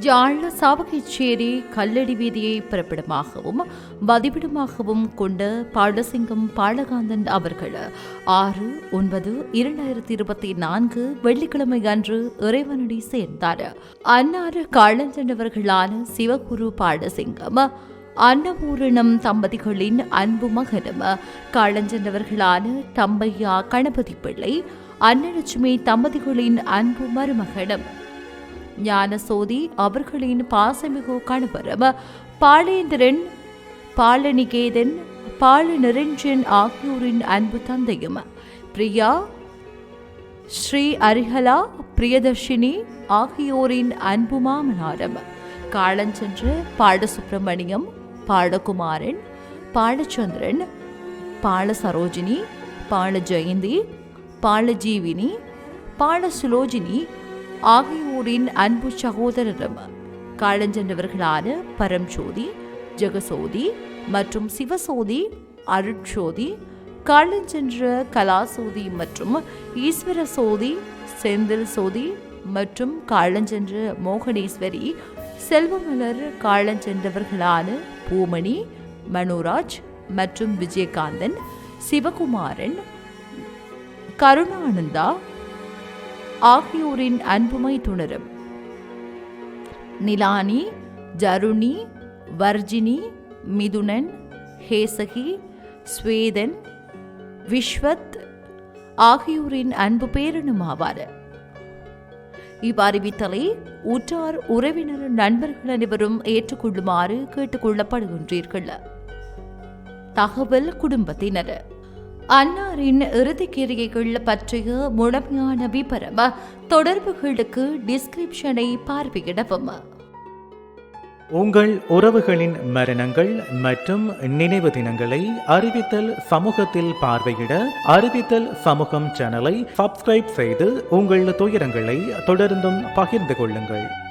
யாழ் சாவகச்சேரி கல்லடி வீதியை பிறப்பிடமாகவும் வதிவிடமாகவும் கொண்ட பாலசிங்கம் பாலகாந்தன் அவர்கள் ஆறு ஒன்பது இரண்டாயிரத்தி இருபத்தி நான்கு வெள்ளிக்கிழமை அன்று இறைவனடி சேர்ந்தார். அன்னார் காலஞ்சென்றவர்களான சிவகுரு பாலசிங்கம் அன்னபூரணம் தம்பதிகளின் அன்பு மகனும் காலஞ்சென்றவர்களான தம்பையா கணபதி பிள்ளை அன்னலட்சுமி தம்பதிகளின் அன்பு மருமகனும் ஞானசோதி அவர்களின் பாசமிகு கணவரும் பாலேந்திரன் பாலனிகேதன் பாலநிரஞ்சன் ஆகியோரின் அன்பு தந்தையும் பிரியா ஸ்ரீ அரிஹலா பிரியதர்ஷினி ஆகியோரின் அன்பு மாமனாரும் காலஞ்சென்று பாடசுப்பிரமணியம் பாடகுமாரன் பாலச்சந்திரன் பால சரோஜினி பால ஜெயந்தி பாலஜீவினி பால சுலோஜினி ஆகியோரின் அன்பு சகோதரரும் காலஞ்சென்றவர்களான பரம்ஜோதி ஜெகசோதி மற்றும் சிவசோதி அருட்சோதி காலஞ்சென்ற கலாசோதி மற்றும் ஈஸ்வர சோதி செந்தில் சோதி மற்றும் காலஞ்சென்ற மோகனேஸ்வரி செல்வமலர் காலஞ்சென்றவர்களான பூமணி மனோராஜ் மற்றும் விஜயகாந்தன் சிவகுமாரன் கருணானந்தா ஆகியோரின் அன்புமை துணரும். நிலானி ஜருணி வர்ஜினி மிதுனன் ஹேசகி ஸ்வேதன் விஸ்வத் ஆகியோரின் அன்பு பேரனும் ஆவார். இவ்வறிவித்தலை உற்றார் உறவினர் நண்பர்கள் அனைவரும் ஏற்றுக்கொள்ளுமாறு கேட்டுக்கொள்ளப்படுகின்றீர்கள். தகவல் குடும்பத்தினர். அன்னாரின் இறுதிக்கிரியைகள் பற்றிய முழுமையான விபரம் தொடர்புகளுக்கு டிஸ்கிரிப்ஷனை பார்வையிடவும். உங்கள் உறவுகளின் மரணங்கள் மற்றும் நினைவு தினங்களை அறிவித்தல் சமூகத்தில் பார்வையிட அறிவித்தல் சமூகம் சேனலை சப்ஸ்கிரைப் செய்து உங்கள் துயரங்களை தொடர்ந்தும் பகிர்ந்து கொள்ளுங்கள்.